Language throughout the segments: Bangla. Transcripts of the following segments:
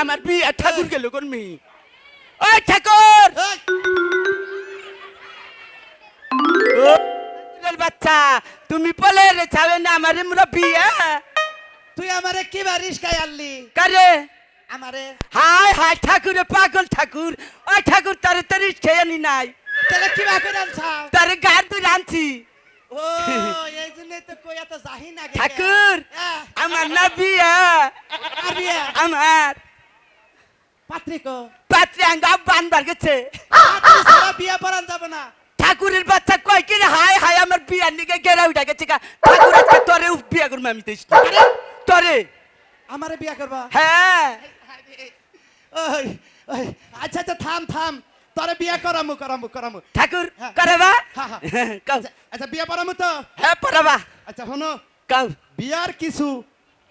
আমার বিয়ে ঠাকুর গেল কর্মী ওই ঠাকুর ও, বাচ্চা তুমি বলে রে ছাবে না আমার মুরা বিয়ে তুই আমারে কি বা রিস্কায় আনলি কারে আমারে হাই হাই ঠাকুরে পাগল ঠাকুর ওই ঠাকুর তারে তারে খেয়ে নি নাই তাহলে কি বা করে আনছাও তারে গার তুই আনছি ও এই জন্যই তো কই এত যাহি না। ঠাকুর আমার না বিয়া আমার পাত্রিক। পাত্রে আঙ্গা বানবার গেছে। বিয়া পড়ান যাবে না। ঠাকুরের বাচ্চা কয় কি রে হাই হাই আমার বিয়ার নিকে গেরা উঠা গেছে গা। ঠাকুর আজকে তোরে বিয়া করব আমি দেশ তোরে। আমারে বিয়া করবা? হ্যাঁ। আচ্ছা আচ্ছা থাম থাম। তোরে বিয়া করামু করামু করামু। ঠাকুর হ্যাঁ। করে বা হ্যাঁ, হ্যাঁ। আচ্ছা, আচ্ছা বিয়া পড়ামু তো? হ্যাঁ পড়াবা। আচ্ছা শোনো। কাউ বিয়ার কিছু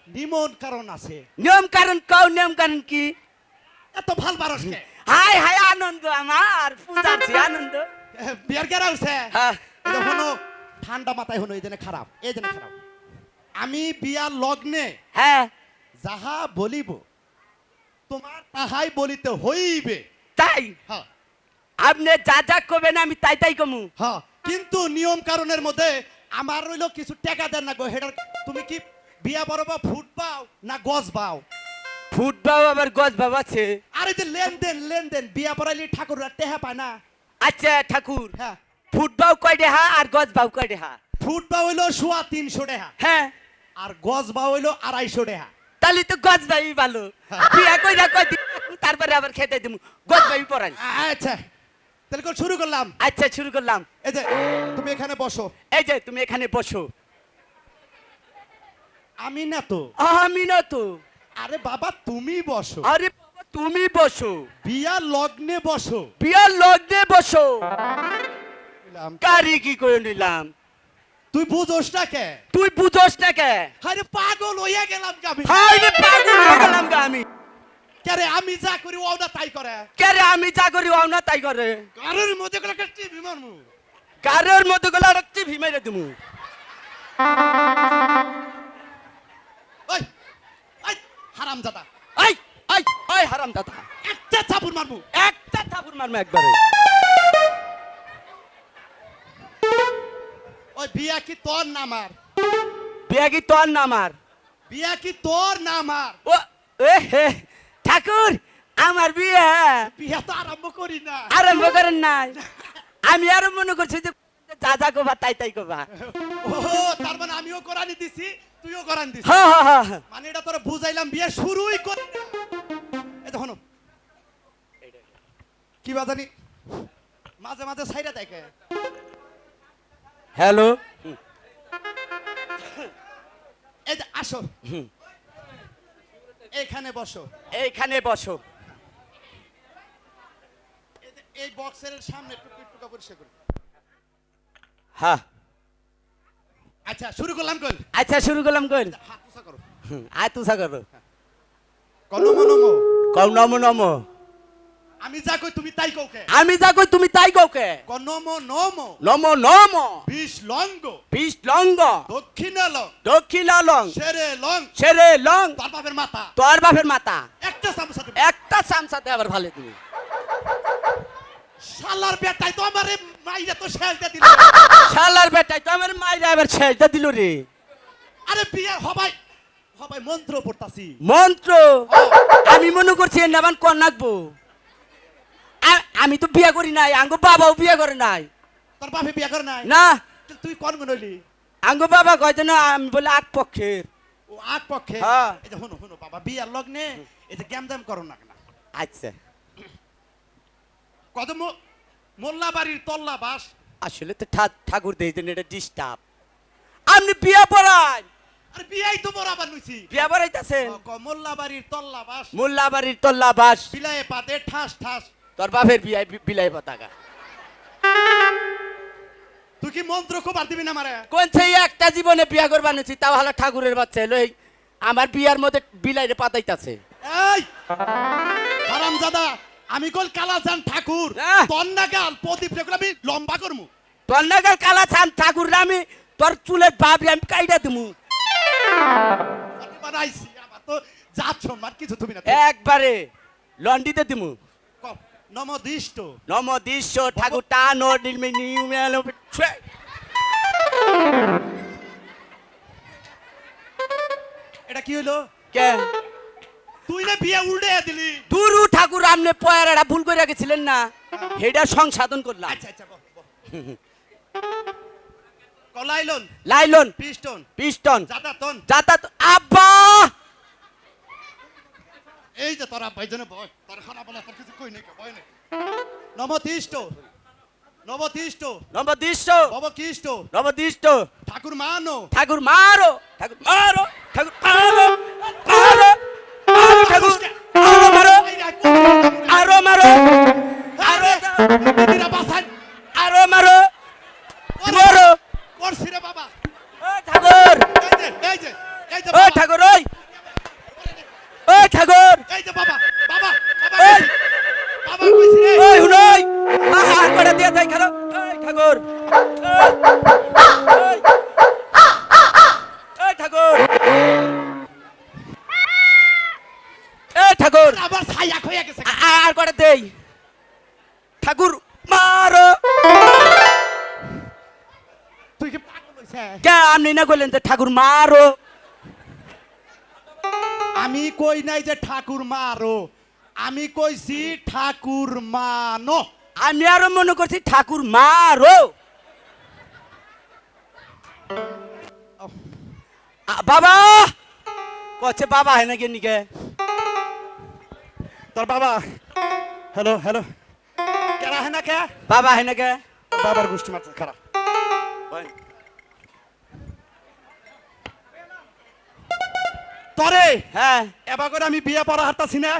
নিমন কারণ আছে। নিয়ম কারণ কাউ নিয়ম কারণ কি? এত ভালো পারস কে? হাই হাই আনন্দ আমার আনন্দ। বিয়ার উঠছে হ্যাঁ। ঠান্ডা মাথায় হনো এই জন্য খারাপ এই জন্য খারাপ। আমি বিয়ার লগ্নে হ্যাঁ। যাহা বলিব তোমার তাহাই বলিতে হইবে। তাই? হ্যাঁ। আপনি যা যা করবেন আমি তাই তাই কমু। হ্যাঁ কিন্তু নিয়ম কারণের মধ্যে আমার রইল কিছু টাকা দেন না গো হেডার তুমি কি বিয়া বড় বা ফুট পাও না গজ পাও? ফুটবাও আবার গজ বাবা আছে আর এই যে লেনদেন লেনদেন বিয়া পড়াইলে ঠাকুররা টেহা পায় না। আচ্ছা ঠাকুর। হ্যাঁ। ফুটবাও কয় দেহা আর গজ বাউ কয় দেহা ফুট পা হইল সোয়া তিনশো টাকা হ্যাঁ। আর গজ বা হইল আড়াইশো টাকা তাহলে তো গজ বাই ভালো। বিয়া কইরা কই দি তারপরে আবার খেতে দিমু। গজ বাই পড়াই। আচ্ছা। তাহলে শুরু করলাম। আচ্ছা শুরু করলাম। এই যে তুমি এখানে বসো। এই যে তুমি এখানে বসো। আমি না তো। আমি না তো। আরে বাবা তুমি বসো। আরে বাবা, তুমি বসো। বিয়া লগ্নে বসো। বিয়া লগ্নে বসো। কারি কি করে নিলাম? তুই বুঝোস না কে? তুই বুঝোস না কে? আরে পাগল হইয়া গেলাম আমি। হাই রে পাগল হয়ে গেলাম আমি। কে আমি যা করি ও না তাই করে। কে রে আমি যা করি ও না তাই করে। কারোর মধ্যে একটা টিভি মারমু। কারোর মতো গলা রাখছি ভিমাইরে দিমু। ওই হারাম জাদা আই আই আই হারাম দাদা একটা চাপুর মারমু। একটা থাপুর মারমু একবারে। ওই বিয়া কি তোর না মার? বিয়া কি তোর না আমার বিয়া কি তোর না মার? ও এ হে ঠাকুর আমার বিয়ে। বিয়া তো আরম্ভ করি না। আরম্ভ করেন নাই। আমি আরও মনে করছি যে যা যা কোবা তাই তাই কোবা। ও আমিও দিছি তুইও কোরআন দিছিস হা হা হা মানে এটা তোরা বুঝাইলাম বিয়ে শুরুই করি না এই দেখো কি বাজানি মাঝে মাঝে দেখে। হ্যালো? এই যে আসো। এখানে বসো। এইখানে বসো। এই এই বক্সের সামনে টুকু টুকা পরিষ্কার করি। হ্যাঁ। আচ্ছা শুরু করলাম কল আচ্ছা শুরু করলাম হাত উঁচা করো। আয় তুষা করো। কনম নম কও নম নম। আমি যা কই তুমি তাই কওকে আমি যা কই তুমি তাই কওকে কনম নম নম। নম বিশ লঙ্গ। বিশ লঙ্গ। দক্ষিণ লং। দক্ষিণ লং। সেরে লং। ছেড়ে লং। তার বাপের মাথা। তোর বাপের মাথা। একটা সামসা দেবে একটা সামসাতে আবার ভালো তুমি। শালার বেটাই তো আমারে মাইরা তো শেলতে দিল। শালার বেটাই তো আমার মাইরা এবার ছেড়ে দিল রে। আরে বিয়ে হবাই হবাই মন্ত্র পড়তাছি। মন্ত্র? আমি মনে করছি নামান কর নাকবো। আমি তো বিয়ে করি নাই আঙ্গো বাবাও বিয়ে করে নাই। তোর বাপে বিয়ে করে নাই? না। তুই কোন মনলি আঙ্গো বাবা কয়তো না আমি বলে আগ পক্ষের। ও আগ পক্ষে হ্যাঁ। এই যে শুনো শুনো বাবা বিয়ার লগ্নে এই যে গ্যাম দাম করো না আচ্ছা। কত মোল্লা বাড়ির তল্লা বাস আসলে তো ঠা- ঠাকুর দিয়েছেন এটা ডিস্টার্ব আপনি বিয়ে পড়ান। আরে বিয়াই তো নইছি বিয়ে মোল্লা বাড়ির তল্লা বাস মোল্লা বাড়ির তল্লা বাস বিলায়ে পাতে ঠাস ঠাস। তোর বাপের বিয়ে বিলাই পতাকা। তুই কি মন্ত্র খবর দিবি না মারে কোন সেই একটা জীবনে বিয়া করবার নিছি তা ভালো ঠাকুরের বাচ্চা এলো এই। আমার বিয়ার মধ্যে বিলাইরে পাতাইতাছে। এই! আমি কল কালাজান ঠাকুর। আহ! তন্না গাল প্রদীপ রেগুলো আমি লম্বা করমু। তোর নাগাল কালা ছান ঠাকুর আমি তোর চুলের বাবরি আমি কাইটা দিমু। বানাইছি আমার তো জাত সম্মান কিছু তুমি না একবারে লন্ডিতে দিমু। নমদিষ্ট। নম দৃশ্য ঠাকুর টানো নির্মে নিউমেল এটা কি হইল? কে? না বিয়ে উল্টে দিলি। দুরু ঠাকুর আমনে পয়ার একটা ভুল করে গেছিলেন না? সেটা সংশোধন করলাম। আচ্ছা আচ্ছা। কলাইলন লাইলন? পিস্টন? পিস্টন। জাতাতন? যাতায়াত আব্বা! এই যে তোরা ভাইজনে বয় তোর খানা বলা তোর কিছু কই নাই বয় নাই। নমতিষ্ট নবতিষ্ট নব দৃশ্য ভবকিষ্ট নব দৃষ্ট ঠাকুর মানো। ঠাকুর মারো। ঠাকুর মারো। ঠাকুর মারো। মারো। আরে দিদিরা বাসান আরও মারো। মারো। করছি রে বাবা। ও ঠাকুর। এই যে এই যে এই ও ঠাকুর ওই। ও ঠাকুর। এই যে বাবা বাবা বাবা এই! বাবা কইছি রে। ওই হুনই আহার করে দিয়ে দেয় খেলো। ওই ঠাকুর। আপনি না কইলেন যে ঠাকুর মারো। আমি কই নাই যে ঠাকুর মারো আমি কইছি ঠাকুর মানো। আমি আরও মনে করছি ঠাকুর মারো। বাবা! কচ্ছে বাবা হয় নাকি নিকে তোর বাবা হ্যালো হ্যালো। কেরা হ্যাঁ না কে বাবা হয় নাকি? বাবার গোষ্ঠী মাত্র খারাপ তরে হ্যাঁ। এবার করে আমি বিয়ে পড়া হারতাছি না।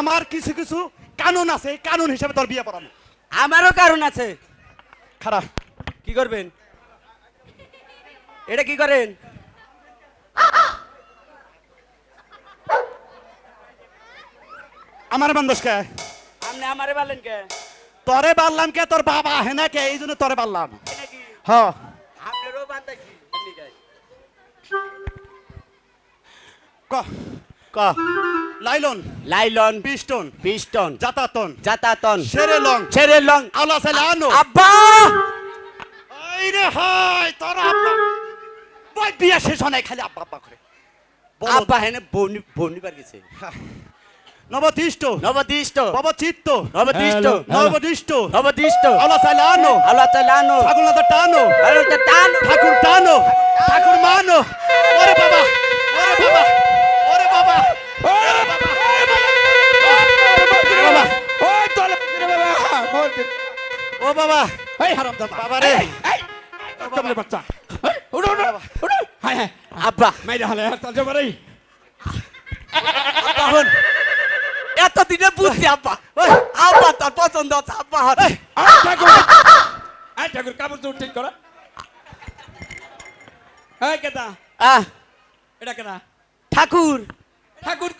আমার কিছু কিছু কানুন আছে এই কানুন হিসাবে তোর বিয়ে পড়ানো আমারও কারণ আছে। খারাপ। কি করবেন? এটা কি করেন? আমার বান্ধব কে? আপনি আমারে বলেন কে? তরে বাড়লাম কে? তোর বাবা হে না কে? এই জন্য তরে বাড়লাম এটা কি? হ। আপনারও বান্ধাইছি এমনিকাই। ক। ক। লাইলন। লাইলন। পিস্টন। পিস্টন। জাতাতন। জাতাতন। সেরে লং ছেড়ে লং আলা সাইলে আনো। আব্বা! এই রে হাই তোর আব্বা। বই বিয়ে শেষ হয় খালি আব্বা আব্বা করে। আব্বা হেনে বনি বনি পার গেছে নবদিষ্ট। নবদিষ্ট। নবচিত্ত। নবদিষ্ট। নবদিষ্ট। নবদিষ্ট। আলা আনো। আল্লাহ চালানো ছাগলনাথ টানো। আল্লাহ টানো। ঠাকুর টানো। ঠাকুর মানো। ওরে বাবা ওরে বাবা। ও বাবা। এই হারাম দাদা বাবা রে। এই কমলে বাচ্চা। উঠো উঠো উঠো হাই হাই আব্বা। মাইরে হালে আর এই এত দিনে বুঝছি আব্বা। ওই, আব্বা তোর পছন্দ আছে আব্বা হন। I Thakur. আই ঠাকুর কাপড় তো ঠিক করো। এই কেতা। আহ, এটা কেনা ঠাকুর। ঠাকুর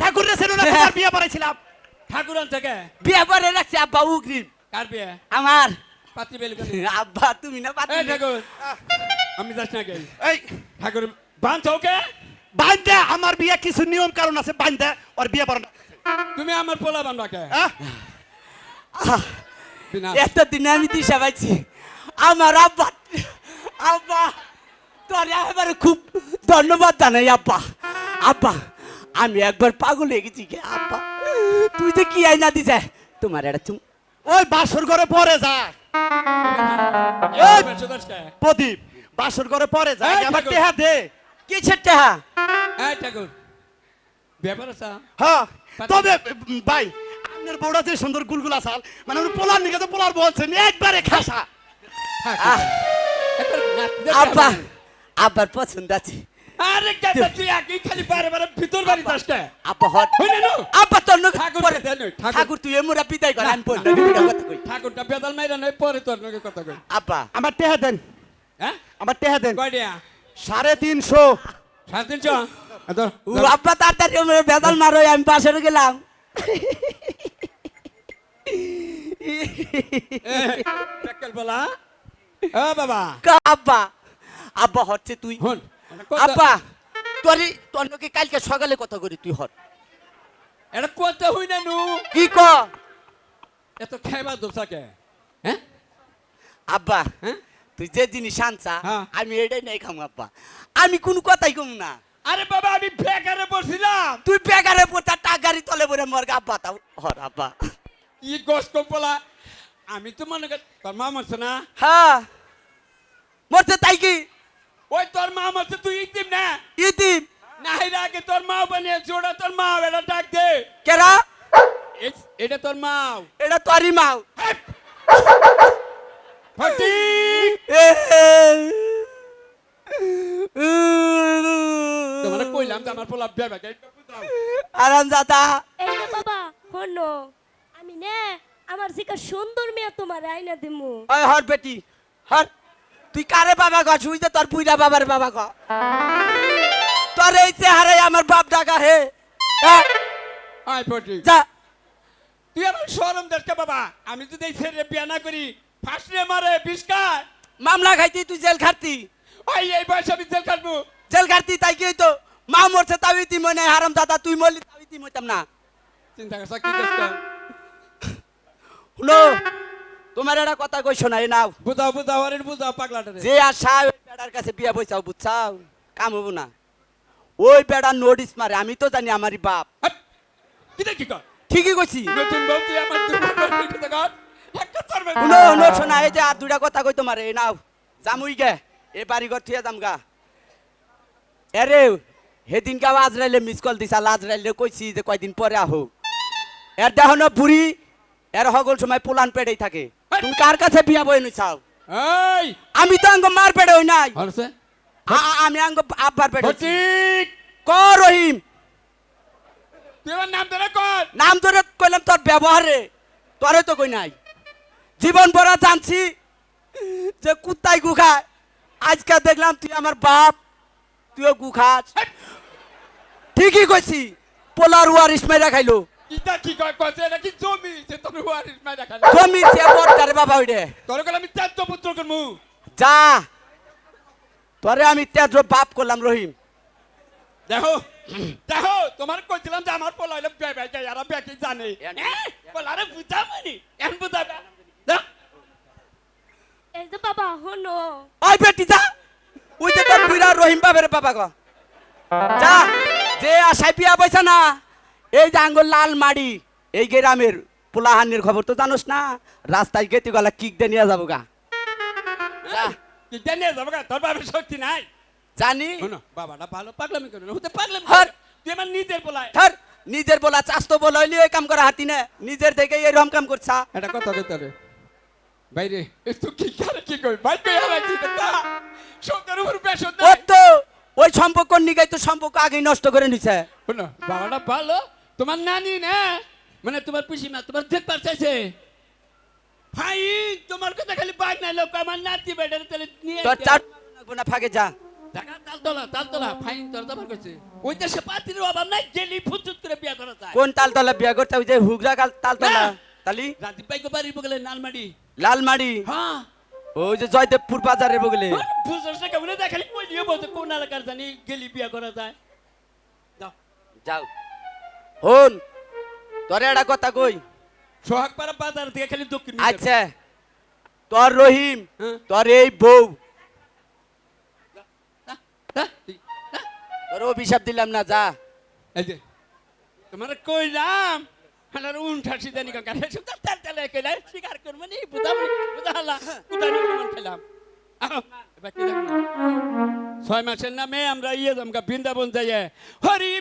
ঠাকুর রে সেনো না তোমার বিয়ে পড়াইছিলাম। ঠাকুর আনছে কে? বিয়ে করে রাখছি আব্বা উগ্রিম কার বিয়ে? আমার। পাত্রী বেল করে। আব্বা তুমি না এই পাতি ঠাকুর আমি যাস না কে? এই। ঠাকুর বাঁধছ ওকে? বান্ধে আমার বিয়ে কিছু নিয়ম কারণ আছে বান্ধে ওর বিয়ে পড়ানো তুমি আমার পোলা বান্ধবা কে? আহ? বিনা। এত দিনে আমি দিশা পাইছি। আমার আব্বা আব্বা তোর এবারে খুব ধন্যবাদ জানাই আব্বা। আব্বা আমি একবার পাগল হয়ে গেছি গে আব্বা। তুই তো কি আইনা দিছে? তোমার এটা চুম ওই বাসর ঘরে পরে যা। এই প্রদীপ বাসর ঘরে পরে যা। আমার। টেহা দে। কি ছেটা এই ঠাকুর ব্যাপার আছে? হ্যাঁ তবে ভাই আপনার বউটা যে সুন্দর গুলগুলা সাল মানে উনি পোলার নিকে তো পোলার বলছেন একবারে খাসা। আব্বা আব্বার পছন্দ আছে। আরে কেতা তুই একই খালি বারে বারে ভিতর বাড়ি যাস কে আব্বা হট। হইলে নো আব্বা তোর নখ ঠাকুর পরে ঠাকুর। তুই এমুরা বিদায় কর না, আমি বলল না। কথা কই। ঠাকুরটা বেদাল মাইরা নয় পরে তোর নগে কথা কই। আব্বা আমার টেহা দেন। হ্যাঁ? আমার টেহা দেন। কয় দিয়া সাড়ে তিনশো। সাড়ে তিনশো? ধর। তাড়াতাড়ি বেদাল মারো আমি বাসরে গেলাম বলা? ও বাবা। আব্বা আব্বা হচ্ছে তুই। হন। আব্বা তোরই তোর নাকি কালকে সকালে কথা করি তুই হর এটা করতে হই না নু? কি ক? এত খাইবা দোসাকে হ্যাঁ? আব্বা হ্যাঁ? তুই যে জিনিস আনছা হ্যাঁ। আমি এটাই নাই খাম আব্বা। আমি কোনো কথাই কম না। আরে বাবা আমি বেকারে বসছিলাম। তুই বেগারে পোতা টাকারি তলে বলে মর আব্বা তাও হর আব্বা। ই গোস কম্পলা আমি তো মনে কর তোর মা মরছে না? হ্যাঁ। মরছে তাই কি? ওই তোর মা মরছে তুই ইতিম না? ইতিম। নাহির আগে তোর মা বানিয়েছে ওটা তোর মা এটা ডাক দে। কেরা? এটা তোর মা এটা তোরই মাও। ফটিক তোমার কইলাম যে আমার পোলা বেবে আরাম দাদা এই যে বাবা হনো আমি নে আমার জিকা সুন্দর মেয়ে তোমার আইনা দিমু। ওই হর বেটি হর। তুই কারে বাবা গ? যে তোর বুইরা বাবার বাবা গ? তোর এই চেহারায় আমার বাপ ডাকা হে। হ্যাঁ, আয় ফটিক যা। তুই আমার শরম দেখতে বাবা। আমি যদি এই ছেলে বিয়া না করি ফাঁসলে মারে বিস্কার মামলা খাইতি তুই জেল খাটতি? ওই এই বয়সে আমি জেল খাটবো। জেল খাটতি তাই কি হইতো? মা মরছে তাও ইতিম হয়। নাই হারাম দাদা তুই মরলি তাও ইতিম হইতাম না। চিন্তা করছ কি করছ? শুনো তোমার একটা কথা কই শোনাই নাও। বুঝাও বুঝাও আরে বুঝাও পাগলাটারে যে আশা ওই বেড়ার কাছে বিয়া বইছাও বুঝছাও? কাম হব না। ওই বেড়া নোটিস মারে আমি তো জানি আমারই বাপ। হাট! কি দেখি কর? ঠিকই কইছি। নতুন বউ তুই আমার মা- শুনো শুনো এই যে আর দুইটা কথা কই তোমার এই নাও। জামুই গে এ বাড়ি ঘর থুয়ে যাম গা। এরে গাও আজরাইলে মিস কল দিছা আজরাইলে কইছি যে কয়দিন পরে আহো। এর দেহন বুড়ি এর হগল সময় পোলান পেড়েই থাকে। তুমি কার কাছে বিয়া বই নিছাও এই! আমি তো আঙ্গ মার পেড়ে হই নাই। হলছে আমি আঙ্গ আব্বার পেড়ে। ফটিক ক রহিম? তুই আমার নাম ধরে কর। নাম ধরে কইলাম তোর ব্যবহারে। তোরে তো কই নাই। জীবন ভরা জানছি যে কুত্তাই গু খায়। আজকে দেখলাম তুই আমার বাপ তুইও গু খাস। ঠিকই কইছি পোলার ওয়ারিস মেরা খাইলো। ইটা কি কয় কছে এটা কি জমি যে তোর ওয়ারিস মাই দেখা জমি সে বড়কারে বাবা ওইরে তোর কল আমি চার পুত্র করমু যা তোরে আমি তেদ্র বাপ করলাম রহিম দেখো দেখো তোমার কইছিলাম যে আমার পোলা হইলে বে বে যাই আর বেকি জানে পোলারে বুঝাবনি এন বুঝাবে এই যে বাবা হনো ওই বেটি যা ওই যে তোর বুইরা রহিম বাবের বাবা গো যা যে আশায় বিয়া পয়সা না এই যে আঙ্গুল লাল মাড়ি এই গ্রামের পোলাহানির খবর তো জানোস না? রাস্তায় গেতে গলা কিক দিয়ে নিয়ে যাব গা যা, কি জানিয়ে যাব গা, তোর বাবার শক্তি নাই। জানি। শোনো বাবাটা ভালো পাগলামি করে না হতে পাগলামি তুই আমার নিজের পোলায়। ধর নিজের বলা চাষ তো বলা হইলে এই কাম করা হাতি না। নিজের থেকে এরকম কাম করছা। এটা কথা কইতে রে বাইরে। এ কি করে কি কই ভাই কই হারাইছি তা শব্দের উপর বেশ ও তো ওই সম্পর্ক নিগাই তো সম্পর্ক আগেই নষ্ট করে নিছে। শোনো বাবাটা ভালো তোমার নানি না? মানে তোমার পিসিমা তোমার দেখবার চাইছে? ভাই তোমার কথা খালি বাদ নাই লোক আমার নাতি বেটার তাহলে নিয়ে তোর লাগবো না ফাঁকে যা। টাকা তালতলা তালতলা। ফাইন তোর দাবার করছে। ওই দেশে পাতির অভাব নাই গেলি ফুচুত করে বিয়া করা যায়। কোন তালতলা বিয়া করতে ওই যে হুগরা গাল তালতলা তালি? রাজীব ভাই বাড়ির বগলে নালমাটি লালমাড়ি হ্যাঁ। ওই যে জয়দেবপুর বাজারে বগলে। না দেখালি কই বলতে কোন এলাকার জানি গেলি বিয়া করা যায়। যাও যাও। হন তোর একটা কথা কই? সোহাগ পাড়া বাজার থেকে খালি দক্ষিণ দিকে। আচ্ছা তোর রহিম হ্যাঁ। তোর এই বউ। তোর অভিশাপ দিলাম না যা। তোমার কইলাম হালার কাকা তার তালে শিকার করব নি বুঝালা মন খেলাম? ছয় মাসের নামে আমরা ইয়ে জমকা বৃন্দাবন যাইয়ে। হরি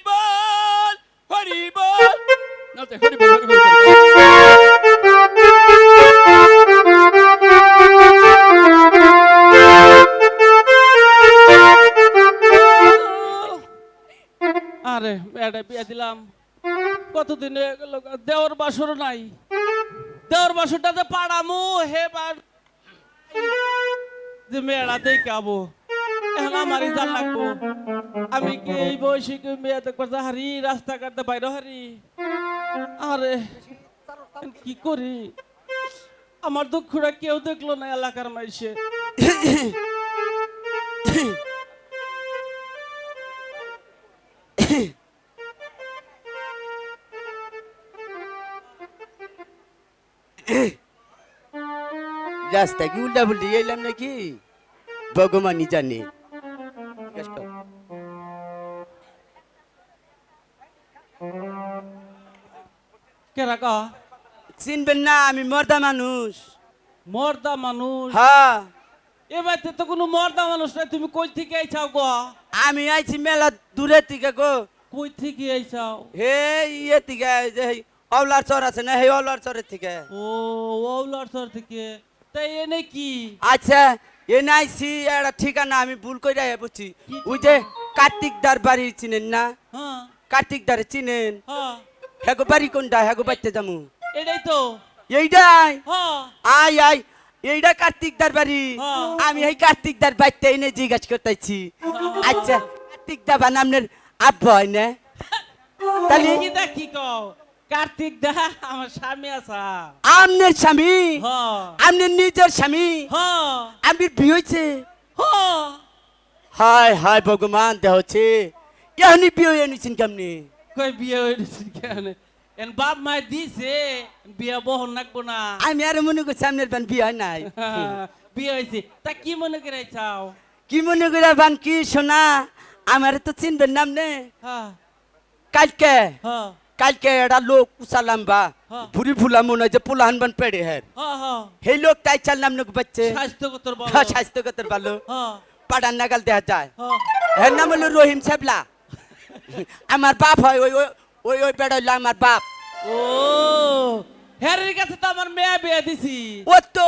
আরে এটা বিয়ে দিলাম। কতদিন দেওয়ার বাসর নাই। দেওয়ার বাসরটা যে পাড়ামু হে বার যে মেয়েরা দেখাবো হ্যাঁ, আমার ইজাল আমি এই বয়সে কি মেয়েতে হারি হারি? আরে, কি করি? আমার দুঃখটা কেউ দেখল না এলাকার মাইসে। রাস্তা কি উল্টা পুল্টি এলাম নাকি? ভগবানই জানে। জিজ্ঞেস কর। কে রাখা? চিনবেন না আমি মর্দা মানুষ। মর্দা মানুষ? হ্যাঁ। এ বাড়িতে তো কোনো মর্দা মানুষ নাই তুমি কই থেকে আইছাও গো? আমি আইছি মেলা দূরে থেকে গো। কই থেকে আইছাও? হে ইয়ে থেকে যে এই অওলার চর আছে না হে অওলার চরের থেকে। ও ওলার সর থেকে। তাই এনে কি? আচ্ছা এ নাইছি একটা ঠিকানা আমি ভুল করে বুঝছি। ওই যে কার্তিক দার বাড়ি চিনেন না? হ্যাঁ। কার্তিক দারে চিনেন? হ্যাঁ। হ্যাগো বাড়ি কোনটা হ্যাগো বাড়তে যামু। এটাই তো। এইটাই হ্যাঁ। আই আই এইটা কার্তিক দার বাড়ি। হ্যাঁ। আমি এই কার্তিক দার বাড়িতে এনে জিজ্ঞাসা করতেছি। আচ্ছা কার্তিক দা বান আপনার আব্বা হয় না? তাহলে কি কও? কার্তিক দা আমার স্বামী আসা আপনার স্বামী হ্যাঁ আপনার নিজের স্বামী। হ্যাঁ আপনার বিয়ে হয়েছে। হ্যাঁ হায় হায় ভগবান দেহ হচ্ছে। এখনই বিয়ে হয়ে নিছেন কেমনি? কই বিয়ে হয়েছে কেন এন বাপ মাই দিছে বিয়ে বহন নাকবো না। আমি আর মনে করছি আপনার বান বিয়ে হয় নাই। বিয়ে হয়েছে। তা কি মনে করে চাও? কি মনে করে বান কি শোনা? আমার তো চিনবেন নাম নে হ্যাঁ। কালকে হ্যাঁ। কালকে একটা লোক উসালাম বা হ্যাঁ। ভুরি ফুলা মনে হয় যে পোলাহান বান পেড়ে হ্যাঁ হ্যাঁ হ্যাঁ। সেই লোক তাই চাল নাম নাকি বাচ্চে? স্বাস্থ্যগত বলো হ্যাঁ, স্বাস্থ্যগত ভালো। হ্যাঁ। পাড়ার নাগাল দেখা যায়। হ্যাঁ। এর নাম হলো রহিম সাবলা আমার বাপ হয় ওই ওই- ওই বেড়া হইল আমার বাপ। ও হ্যারির কাছে তো আমার মেয়ে বিয়ে দিছি। ও তো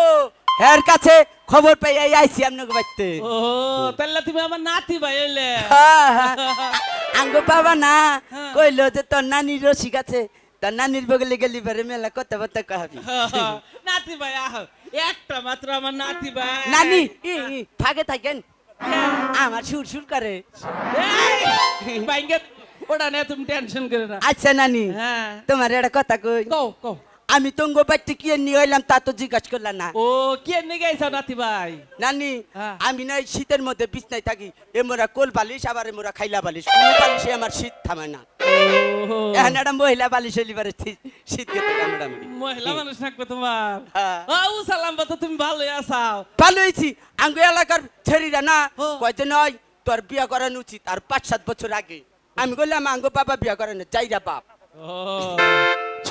হের কাছে খবর পেয়ে এই আইছি আপনাকে বাড়তে। ও তাহলে তুমি আমার নাতি ভাই হ্যাঁ। আঙ্গ বাবা না। কইলো যে তোর নানির রসিক আছে তোর নানির বগলে গেলি বারে মেলা কথা বার্তা কহাবি নাতি ভাই আহ। একটা মাত্র আমার নাতি ভাই। নানি ফাঁকে থাকেন। আমার সুর সুর করে। ওটা নিয়ে তুমি টেনশন করে না। আচ্ছা নানি হ্যাঁ। তোমার একটা কথা কই। কও কও। আমি তঙ্গ বাড়তে কি নিয়ে এলাম তা তো জিজ্ঞাসা করলাম না। ও কে নিয়ে গেছো নাতি ভাই? নানি হ্যাঁ। আমি না শীতের মধ্যে বিছনায় থাকি এ মোরা কোল বালিশ আবার এ মোরা খাইলা বালিশ কোন বালিশে আমার শীত থামে না। এখন একটা মহিলা বালিশ হলিবারে শীত গেতে মোটামুটি। মহিলা মানুষ থাকবে তোমার? হ্যাঁ। ও সালাম তো তুমি ভালোই আসাও ভালো হয়েছি আঙ্গু এলাকার ছেড়িরা না ও। নয় তোর বিয়া করানো উচিত আর পাঁচ সাত বছর আগে। আমি বললাম আঙ্গু বাবা বিয়া করানো যাইরা বাপ।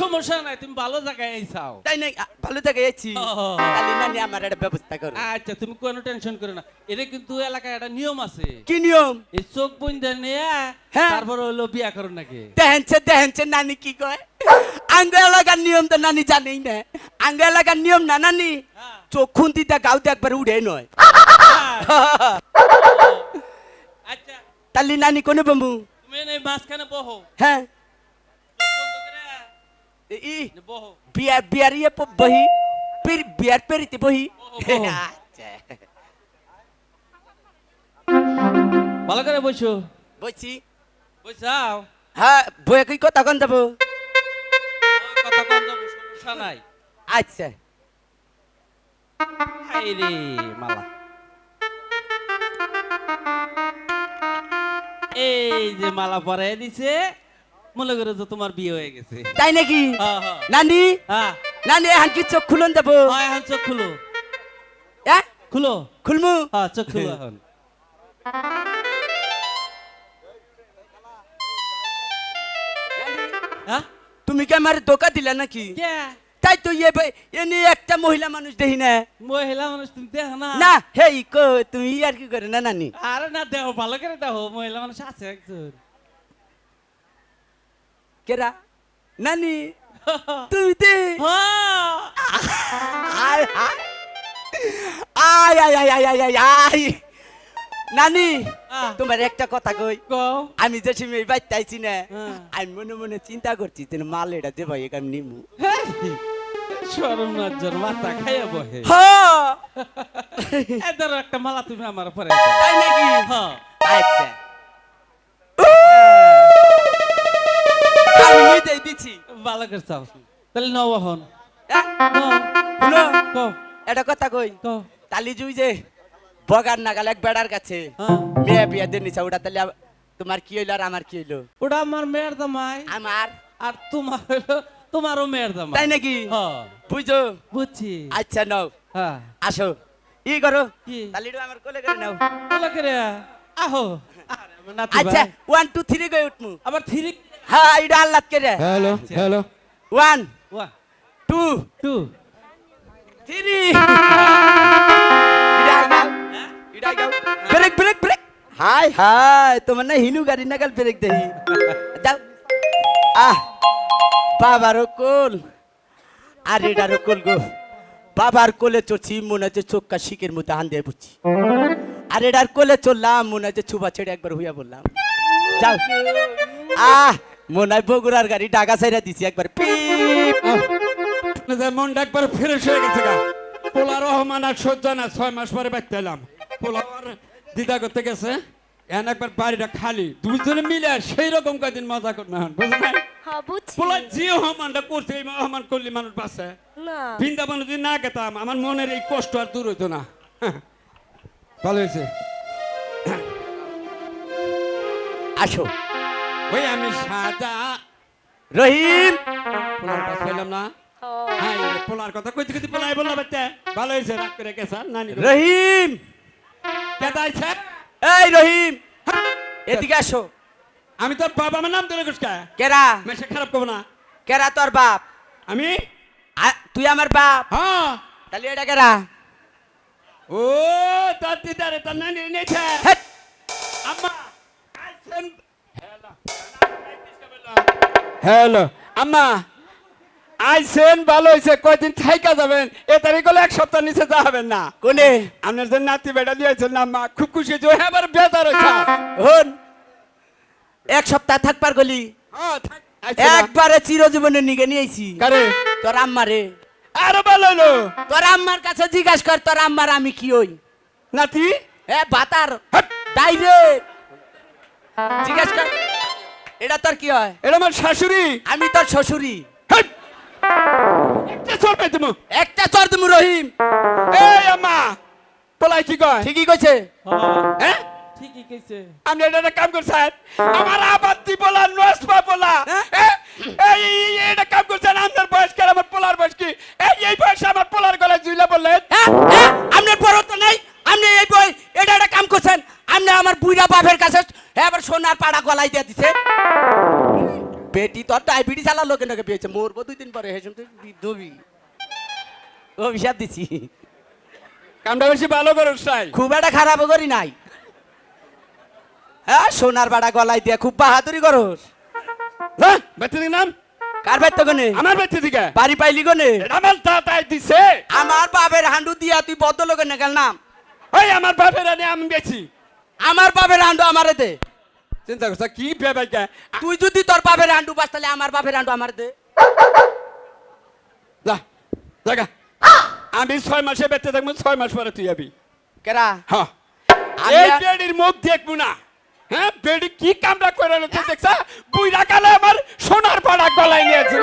সমস্যা নাই তুমি ভালো জায়গায় আইসাও তাই নাই? ভালো থেকে এসেছি তাহলে নানি আমার একটা ব্যবস্থা করো। আচ্ছা তুমি কোনো টেনশন করো না। এটা কিন্তু এলাকায় একটা নিয়ম আছে। কি নিয়ম? এই চোখ বন্ধ নিয়ে হ্যাঁ। তারপর হলো বিয়া করো নাকি? দেহেনছে দেহেনছে নানি কি কয়? আঙ্গ এলাকার নিয়ম তো নানি জানেই না। আঙ্গ এলাকার নিয়ম না নানি? হ্যাঁ। চোখ খুন্তিতে গাউতে একবার উড়ে নয়। আচ্ছা। তাহলে নানি কোনে বম্বু তুমি মাঝখানে বহো। হ্যাঁ। ই নে বহো বিয়ার বিয়ার ইয়ে প- বহি পেরি বিয়ার পেরিতে বহি ও, ও। আচ্ছা ভালো করে বসো বলছি বসাও হ্যাঁ বইয়ে কি কথা কন যাব কথা কম যাব সমস্যা নাই আচ্ছা হাই রে মালা এই যে মালা পরে দিছে মনে করো যে তোমার বিয়ে হয়ে গেছে। তাই নাকি? হ্যাঁ, হ্যাঁ। নানি? হ্যাঁ। নানি এখন কি চোখ খুলন হ্যাঁ, এখন চোখ খুলো। খুলো? খুলমু? হ্যাঁ চোখ খুলো এখন। তুমি কি আমার ধোকা দিলা নাকি? তাই তো ইয়ে ভাই এনে একটা মহিলা মানুষ দেখি না। মহিলা মানুষ তুমি দেখো না? না হেই কো তুমি আর কি করে না নানি? আরে না দেখো ভালো করে দেখো মহিলা মানুষ আছে একজন। কেরা নানি তুমি তে আয় আয় আয় আয় আয় আয় আয় নানি তোমার একটা কথা কই? আমি যে সময় বাইতে আইছি না হ্যাঁ। আমি মনে মনে চিন্তা করছি তোর মাল এটা যে ভাই আমি নিমু। শরণাজ্জর মাথা খাইয়া বহে। হ্যাঁ এদের একটা মালা তুমি আমার পরে তাই নাকি? হ্যাঁ আচ্ছা। আমি দিচ্ছি ভালো করে তাহলে নও এখন? শুনো কও। এটা কথা কই? কও। তালি জুই যে বগার নাগাল এক বেড়ার কাছে হ্যাঁ। মেয়ে বিয়ে দিয়ে নিছে ওটা তাহলে তোমার কি হইল আর আমার কি হইল? ওটা আমার মেয়ের জামাই। আমার? আর তোমার হলো তোমারও মেয়ের জামাই। তাই নাকি? হ্যাঁ। বুঝছ বুঝছি। আচ্ছা নাও। হ্যাঁ। আসো। ই করো। কি? আমার কোলে করে নাও। বলো কে রে আহো আচ্ছা ওয়ান টু থ্রি গই উঠমু? আবার থ্রি হ্যাঁ এটা আল্লাহ করে হ্যালো হ্যালো। ওয়ান ওয়া two two three break break break. Hi hi তোমার না হিনু গাড়ি না কাল ব্রেক দেহি যাও। আহ বাবারও কোল। আর এটারও কোল গো। বাবার কোলে চড়ছি মনে হচ্ছে চোখকা শিকের মধ্যে হান দিয়ে বুঝছি। আর এটার কোলে চললাম মনে হচ্ছে ছুপা ছেড়ে একবার হইয়া বললাম। যাও। আহ মনে হয় বগুড়ার গাড়ি ডাকা সাইরা দিছি একবার। মনটা একবার ফ্রেশ হয়ে গেছে গা। পোলার রহমান আর সহ্য না ছয় মাস পরে বাইতে এলাম। পোলার দিদা করতে গেছে। এখন একবার বাড়িটা খালি। দুজনে মিলে সেই রকম কয়দিন মজা করবে এখন নাই? হ্যাঁ বুঝছি। পোলার যে হমানটা করছে এই হমান করলে মানুষ বাঁচে। বৃন্দাবন যদি না গেতাম আমার মনের এই কষ্ট আর দূর হইতো না। ভালো হয়েছে। আসো। ওই আমি সাদা। রহিম। পোলার পাশ পাইলাম না? হ্যাঁ পোলার কথা কইতে কইতে পোলাই বললাম বাচ্চা ভালো হয়েছে রাগ করে গেছে নানি রহিম। কেদা আইছে? এই রহিম। এদিকে আসো। আমি তোর বাবা আমার নাম ধরে কুসকা। কেরা? মেসে খারাপ করব না। কেরা তোর বাপ? আমি? তুই আমার বাপ? হ্যাঁ তাহলে এটা কেরা? ও তোর দিদারে তোর নানি নিয়েছে আম্মা আইছেন হ্যালো আম্মা আইছেন ভালো হয়েছে কয়দিন থাইকা যাবেন? এ তারিখ হলে এক সপ্তাহ নিচে যাবেন না। কোনে? আপনার যে নাতি বেটা দিয়েছেন না আম্মা খুব খুশি হয়েছে আবার বেতার হয়েছে হন। এক সপ্তাহ থাকবার গলি। হ্যাঁ, একবারে চিরজীবনে নিগে নিয়েছি। কারে? তোর আম্মারে। আরও ভালো হলো তোর আম্মার কাছে জিজ্ঞাসা কর তোর আম্মার আমি কি হই? নাতি? এ বাতার! ডাইরেক্ট। জিজ্ঞাসা কর। এটা তোর কি হয়? এটা আমার শাশুড়ি। আমি তোর শ্বশুরি! একটা চল পাই তুমি একটা চর তুমি রহিম। এই আম্মা পোলাই কি কয়? ঠিকই কইছে। হ্যাঁ? হ্যাঁ ঠিকই কইছে। এটা একটা কাম করছেন আমার আবাদি বলা নসবা বলা হ্যাঁ? এই এটা কাম করছেন আপনার বয়স কি? আর আমার পোলার বয়স কি? এই এই বয়সে আমার পোলার গলায় জুইলা বললেন হ্যাঁ হ্যাঁ আপনার বড় তো নাই। আপনি এই বই এটা একটা কাম করছেন। আপনি আমার বুড়া বাপের কাছে আবার সোনার পাড়া গলাই দিয়ে দিছে। বেটি তোর ডায়াবেটিস আলা লোকে নাকি পেয়েছে মরবো দুই দিন পরে হেসম তুই বিধবি অভিশাপ দিছি। কামটা বেশি ভালো করে চাই খুব একটা খারাপ করি নাই। হ্যাঁ সোনার পাড়া গলাই দিয়ে খুব বাহাদুরি করস। হ্যাঁ দিক নাম কার বাইর তো গনে আমার বেঁচে দিকে। বাড়ি পাইলি গনে আমার দাদাই দিছে। আমার বাপের হান্ডু দিয়া তুই লোকের নেকাল নাম ওই আমার বাপের আনে আমি বেছি আমার বাপের হান্ডু আমারে দে। চিন্তা করছ কি ভেবাইকা তুই যদি তোর বাপের হান্ডু পাস তাহলে আমার বাপের হান্ডু আমার দে। যা জায়গা। আমি ছয় মাসে বেঁচে থাকব ছয় মাস পরে তুই যাবি। কেরা? হ্যাঁ এই বেডির মুখ দেখব না। হ্যাঁ বেডি কি কামটা করে রয়েছে দেখছ? বুইরা কালে আমার সোনার পাড়া গলায় নিয়েছিল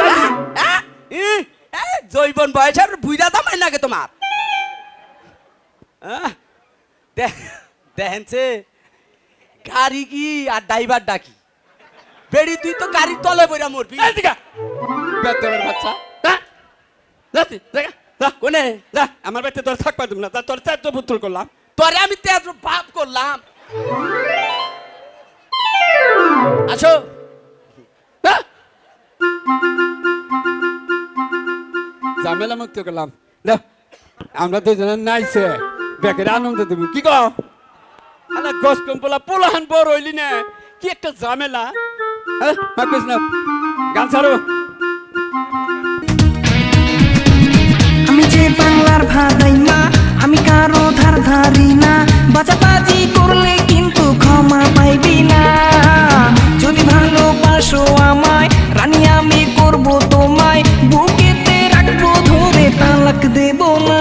জৈবন বয়সের বুইরা দামাই নাকি তোমার? আহ, দে- দেখেনছে গাড়ি কি আর ড্রাইভার ডাকি? বেড়ি তুই তো গাড়ির তলে বইরা মরবি। বেতনের বাচ্চা। হ্যাঁ? কোনে? আমার বাড়িতে তোর থাকবা তুমি না। তোর চার পুত্র করলাম। তোরে আমি তেজ বাপ করলাম। আসো। হ্যাঁ? ঝামেলা মুক্ত করলাম আমরা দুজনে নাইছে। বেকের আনন্দ দেবো। কি কও? আলা গস কম্পলা পোলাহান বড় হইলি না। কি একটা ঝামেলা? হ্যাঁ না গান ছাড়ো। আমি যে বাংলার ভাদাই না আমি কারও ধার ধারি না। বাজাবাজি করলে কিন্তু ক্ষমা পাইবি না। যদি ভালোবাসো আমায় রানী আমি করব তোমায়। বুকেতে রাখব ধরে তালাক দেবো না।